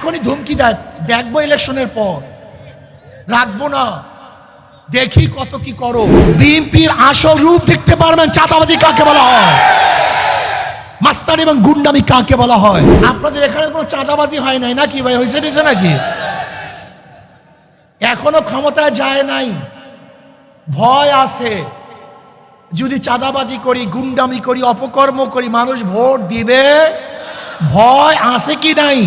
এখনই ধমকি দেয়, দেখব ইলেকশনের পর। রাখব না। দেখি কত কি করো। বিএনপির আসল রূপ দেখতে পারবেন চাঁদাবাজি কাকে বলা হয়? মাস্তান এবং গুন্ডামি কাকে বলা হয়? আপনাদের এখানে কোনো চাঁদাবাজি হয় নাই নাকি ভাই? হয়েছে নিছে নাকি? এখনও ক্ষমতায় যায় নাই। ভয় আছে। যদি চাঁদাবাজি করি, গুন্ডামি করি, অপকর্ম করি, মানুষ ভোট দিবে? ভয় আছে কি নাই?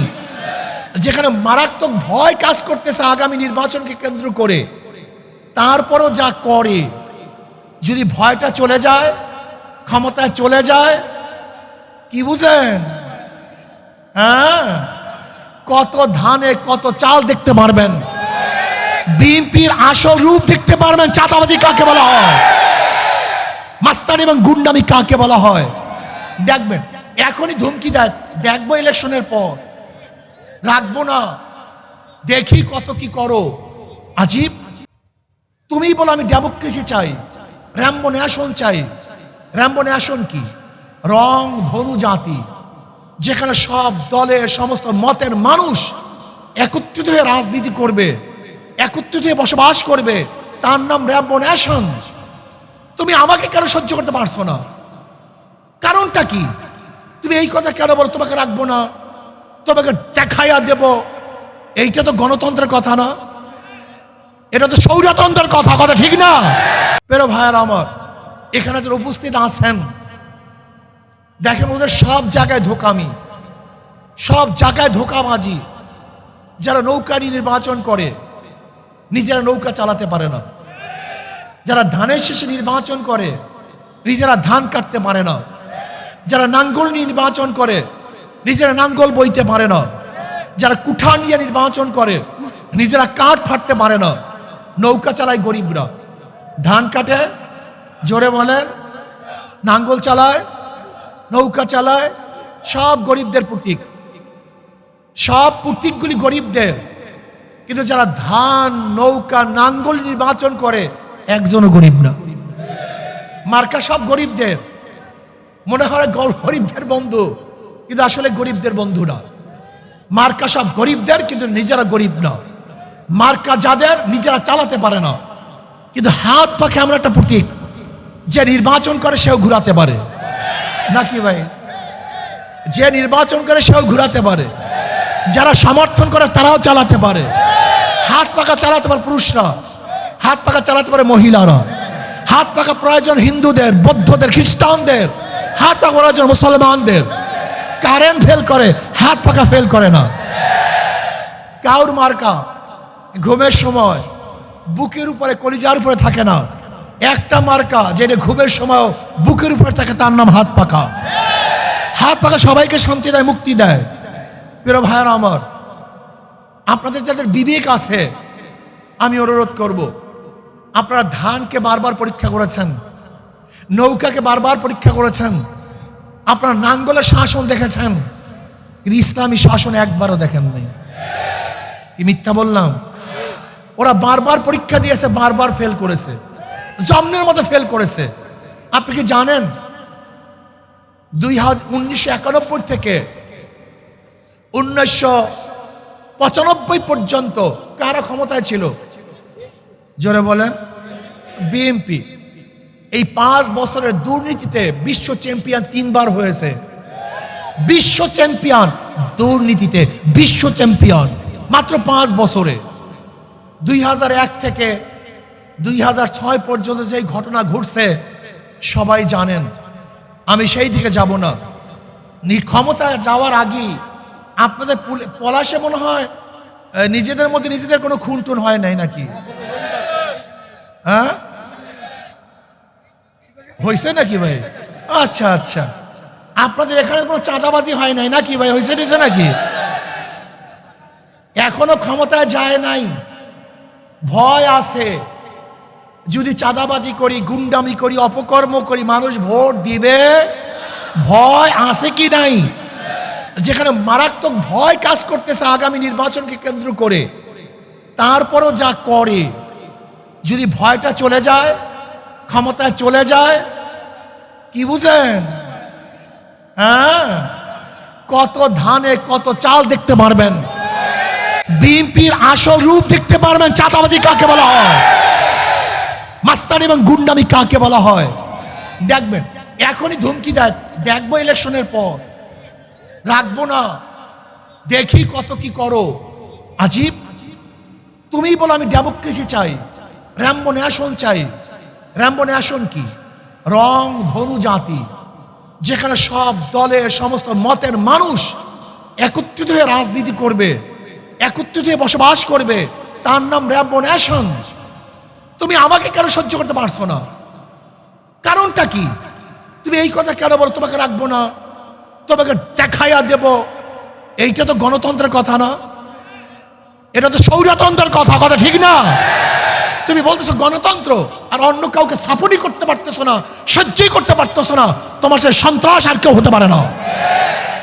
যেখানে মারাত্মক ভয় কাজ করতেছে আগামী নির্বাচনকে কেন্দ্র করে, তারপরও যা করে, যদি ভয়টা চলে যায়, ক্ষমতায় চলে যায়, কি বুঝেন? হ্যাঁ? কত ধানে কত চাল দেখতে পারবেন। বিএনপির আসল রূপ দেখতে পারবেন চাঁদাবাজি কাকে বলা হয়? মাস্তান এবং গুন্ডামি কাকে বলা হয়? দেখবেন, এখনই ধমকি দেয়, দেখব ইলেকশনের পর। রাখব না। দেখি কত কি করো। আজীব তুমি বলো আমি ডেমোক্রেসি চাই, র্যাম্বো ন্যাশন চাই। র্যাম্বো ন্যাশন কি? রং ধনু জাতি, যেখানে সব দলের সমস্ত মতের মানুষ একত্রিত হয়ে রাজনীতি করবে, একত্রিত হয়ে বসবাস করবে, তার নাম র্যাম্বো ন্যাশন। তুমি আমাকে কেন সহ্য করতে পারছ না? কারণটা কি? তুমি এই কথা কেন বলো, তোমাকে রাখব না? তোমাকে দেখাইয়া দেব। এইটা তো গণতন্ত্রের কথা না। এটা তো সৌরতন্ত্রের কথা কথা ঠিক না? পেরো ভাইয়ার আমার, এখানে যারা উপস্থিত আছেন, দেখেন ওদের সব জায়গায় ধোকামি, সব জায়গায় ধোকাবাজি। যারা নৌকারি নির্বাচন করে, নিজেরা নৌকা চালাতে পারে না। যারা ধানের শেষে নির্বাচন করে, নিজেরা ধান কাটতে পারে না। যারা নাঙ্গল নির্বাচন করে নিজেরা নাঙ্গল বইতে পারে না। যারা কুঠা নিয়ে নির্বাচন করে, নিজেরা কাঠ ফাটতে পারে না। নৌকা চালায় গরিবরা। ধান কাটে, জোরে বলেন নাঙ্গল চালায়, নৌকা চালায়, সব গরিবদের প্রতীক। সব প্রতীকগুলি গরিবদের। কিন্তু যারা ধান, নৌকা, নাঙ্গল নির্বাচন করে, একজনও গরিব না। মার্কা সব গরিবদের। মনে হয় গরিবদের বন্ধু। কিন্তু আসলে গরিবদের বন্ধু না। মার্কা সব গরিবদের, কিন্তু নিজেরা গরিব না। মার্কা যাদের, নিজেরা চালাতে পারে না। কিন্তু হাত পাখে আমরা একটা প্রতীক, যে নির্বাচন করে সেও ঘুরাতে পারে। নাকি ভাই? যে নির্বাচন করে সেও ঘুরাতে পারে। যারা সমর্থন করে তারাও চালাতে পারে। হাত পাকা চালাতে পারে পুরুষরা, হাত পাকা চালাতে পারে মহিলারা। হাত পাকা প্রয়োজন হিন্দুদের, বৌদ্ধদের, খ্রিস্টানদের। হাত পাকা প্রয়োজন মুসলমানদের। কারেন্ট ফেল করে, হাত পাকা ফেল করে না। কাউর মার্কা, ঘুমের সময়, বুকের উপরে কলিজার উপরে থাকে না। একটা মার্কা যেটা ঘুমের সময় বুকের উপরে থাকে, তার নাম হাত পাকা হাত পাকা সবাইকে শান্তি দেয়, মুক্তি দেয়। প্রিয় ভাইয়ার আমার, আপনাদের যাদের বিবেক আছে, আমি অনুরোধ করব, আপনারা ধানকে বারবার পরীক্ষা করেছেন, নৌকাকে বারবার পরীক্ষা করেছেন আপনারা নাঙ্গলের শাসন দেখেছেন? কিন্তু ইসলামী শাসন একবারও দেখেন নাই। কি মিথ্যা বললাম? ওরা বারবার পরীক্ষা দিয়েছে, বারবার ফেল করেছে। জন্মের মতো ফেল করেছে। আপনি কি জানেন? দুই হাজার উনিশশো একানব্বই থেকে উনিশশো পঁচানব্বই পর্যন্ত কারা ক্ষমতায় ছিল? জোরে বলেন। বিএনপি। এই পাঁচ বছরের দুর্নীতিতে বিশ্ব চ্যাম্পিয়ন তিনবার হয়েছে। বিশ্ব চ্যাম্পিয়ন দুর্নীতিতে বিশ্ব চ্যাম্পিয়ন। মাত্র পাঁচ বছরে। দুই হাজার এক থেকে দুই হাজার ছয় পর্যন্ত যে ঘটনা ঘটছে, সবাই জানেন। আমি সেই দিকে যাব না। ক্ষমতায় যাওয়ার আগেই আপনাদের পলাশে মনে হয় নিজেদের মধ্যে নিজেদের কোনো খুন টুন হয় নাই নাকি? হ্যাঁ? হয়েছে নাকি ভাই? আচ্ছা আচ্ছা। আপনাদের এখানে কোনো চাঁদাবাজি হয় নাই নাকি ভাই? হয়েছে নিছে নাকি? এখনও ক্ষমতায় যায় নাই। ভয় আছে। যদি চাঁদাবাজি করি, গুন্ডামি করি, অপকর্ম করি, মানুষ ভোট দিবে? ভয় আছে কি নাই? যেখানে মারাত্মক ভয় কাজ করতেছে আগামী নির্বাচনকে কেন্দ্র করে, তারপরও যা করে, যদি ভয়টা চলে যায় ক্ষমতায় চলে যায়? কি বুঝেন? হ্যাঁ? কত ধানে, কত চাল দেখতে পারবেন। বিএনপির আসল রূপ দেখতে পারবেন চাঁদাবাজি কাকে বলা হয়? মাস্তানি এবং গুন্ডামি কাকে বলা হয়? দেখবেন, এখনই ধমকি দেয়। দেখব ইলেকশনের পর। রাখব না। দেখি কত কি করো। আজীব তুমি বলো আমি ডেমোক্রেসি চাই, র্যাম্বো ন্যাশন চাই। র্যাম্বো ন্যাশন কি? রং ধনু জাতি, যেখানে সব দলের সমস্ত মতের মানুষ একত্রিত হয়ে রাজনীতি করবে, একত্রিত হয়ে বসবাস করবে, তার নাম র্যাম্বো ন্যাশন তুমি আমাকে কেন সহ্য করতে পারছ না? কারণটা কি? তুমি এই কথা কেন বলো, তোমাকে রাখব না? তোমাকে দেখাইয়া দেব। এইটা তো গণতন্ত্রের কথা না। এটা তো সৌরতন্ত্রের কথা কথা ঠিক না? তুমি বলতেছো গণতন্ত্র, আর অন্য কাউকে সাপোর্টই করতে পারতেছো না, সহ্যই করতে পারতেছো না, তোমার সে সন্ত্রাস আর কেউ হতে পারে না।